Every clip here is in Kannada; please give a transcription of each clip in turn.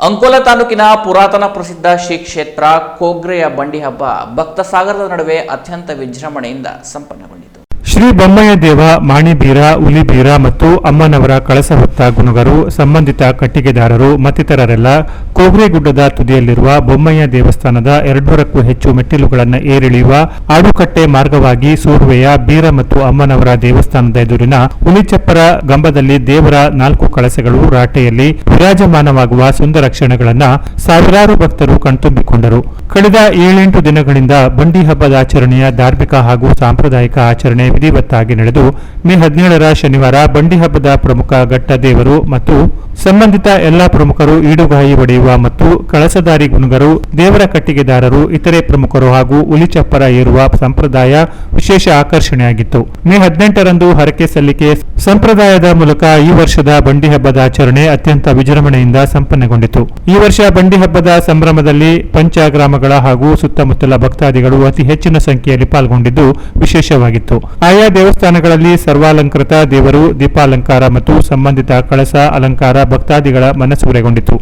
ಅಂಕೋಲ ತಾಲೂಕಿನ ಪುರಾತನ ಪ್ರಸಿದ್ಧ ಶ್ರೀ ಕ್ಷೇತ್ರ ಕೋಗ್ರೆಯ ಬಂಡಿ ಹಬ್ಬ ಭಕ್ತ ಸಾಗರದ ನಡುವೆ ಅತ್ಯಂತ ವಿಜೃಂಭಣೆಯಿಂದ ಸಂಪನ್ನಗೊಂಡಿತು ಶ್ರೀ ಬೊಮ್ಮಯ್ಯ ದೇವ, ಮಾಣಿಬೀರ ಉಲಿಬೀರ ಮತ್ತು ಅಮ್ಮನವರ ಕಳಸ ಹೊತ್ತ ಗುಣಗರು, ಸಂಬಂಧಿತ ಕಟ್ಟಿಗೆದಾರರು, ಮತ್ತಿತರರೆಲ್ಲ ಕೋಗ್ರೆಗುಡ್ಡದ ತುದಿಯಲ್ಲಿರುವ ಬೊಮ್ಮಯ್ಯ ದೇವಸ್ಥಾನದ ಎರಡೂರಕ್ಕೂ ಹೆಚ್ಚು ಮೆಟ್ಟಿಲುಗಳನ್ನು ಏರಿಳಿಯುವ ಆಡುಕಟ್ಟೆ ಮಾರ್ಗವಾಗಿ ಸೂರ್ವೆಯ ಬೀರ ಮತ್ತು ಅಮ್ಮನವರ ದೇವಸ್ಥಾನದ ಎದುರಿನ ಉಲಿಚಪ್ಪರ ಗಂಬದಲ್ಲಿ ದೇವರ ನಾಲ್ಕು ಕಳಸಗಳು ರಾಟೆಯಲ್ಲಿ ವಿರಾಜಮಾನವಾಗುವ ಸುಂದರ ಕ್ಷಣಗಳನ್ನ ಸಾವಿರಾರು ಭಕ್ತರು ಕಣ್ತುಂಬಿಕೊಂಡರು. ಕಳೆದ ಏಳೆಂಟು ದಿನಗಳಿಂದ ಬಂಡಿ ಹಬ್ಬದ ಆಚರಣೆಯ ಧಾರ್ಮಿಕ ಹಾಗೂ ಸಾಂಪ್ರದಾಯಿಕ ಆಚರಣೆ ವಿಧಿವತ್ತಾಗಿ ನಡೆದು ಮೇ ಹದಿನೇಳರ ಶನಿವಾರ ಬಂಡಿ ಹಬ್ಬದ ಪ್ರಮುಖ ಘಟ್ಟ ದೇವರು ಮತ್ತು ಸಂಬಂಧಿತ ಎಲ್ಲಾ ಪ್ರಮುಖರು ಈಡುಗಾಯಿ ಒಡೆಯುವ ಮತ್ತು ಕಳಸದಾರಿ ಗುನುಗರು, ದೇವರ ಕಟ್ಟಿಗೆದಾರರು, ಇತರೆ ಪ್ರಮುಖರು ಹಾಗೂ ಉಲಿಚಪ್ಪರ ಏರುವ ಸಂಪ್ರದಾಯ ವಿಶೇಷ ಆಕರ್ಷಣೆಯಾಗಿತ್ತು. ಮೇ ಹದಿನೆಂಟರಂದು ಹರಕೆ ಸಲ್ಲಿಕೆ ಸಂಪ್ರದಾಯದ ಮೂಲಕ ಈ ವರ್ಷದ ಬಂಡಿ ಹಬ್ಬದ ಆಚರಣೆ ಅತ್ಯಂತ ವಿಜೃಂಭಣೆಯಿಂದ ಸಂಪನ್ನಗೊಂಡಿತು. ಈ ವರ್ಷ ಬಂಡಿ ಹಬ್ಬದ ಸಂಭ್ರಮದಲ್ಲಿ ಪಂಚಗ್ರಾಮಗಳ ಹಾಗೂ ಸುತ್ತಮುತ್ತಲ ಭಕ್ತಾದಿಗಳು ಅತಿ ಹೆಚ್ಚಿನ ಸಂಖ್ಯೆಯಲ್ಲಿ ಪಾಲ್ಗೊಂಡಿದ್ದು ವಿಶೇಷವಾಗಿತ್ತು. ಆಯಾ ದೇವಸ್ಥಾನಗಳಲ್ಲಿ ಸರ್ವಾಲಂಕೃತ ದೇವರು ದೀಪಾಲಂಕಾರ ಮತ್ತು ಸಂಬಂಧಿತ ಕಳಸ ಅಲಂಕಾರ ಭಕ್ತಾದಿಗಳ ಮನಸೂರೆಗೊಂಡಿತು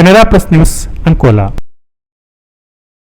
Canada Plus News, Ancola.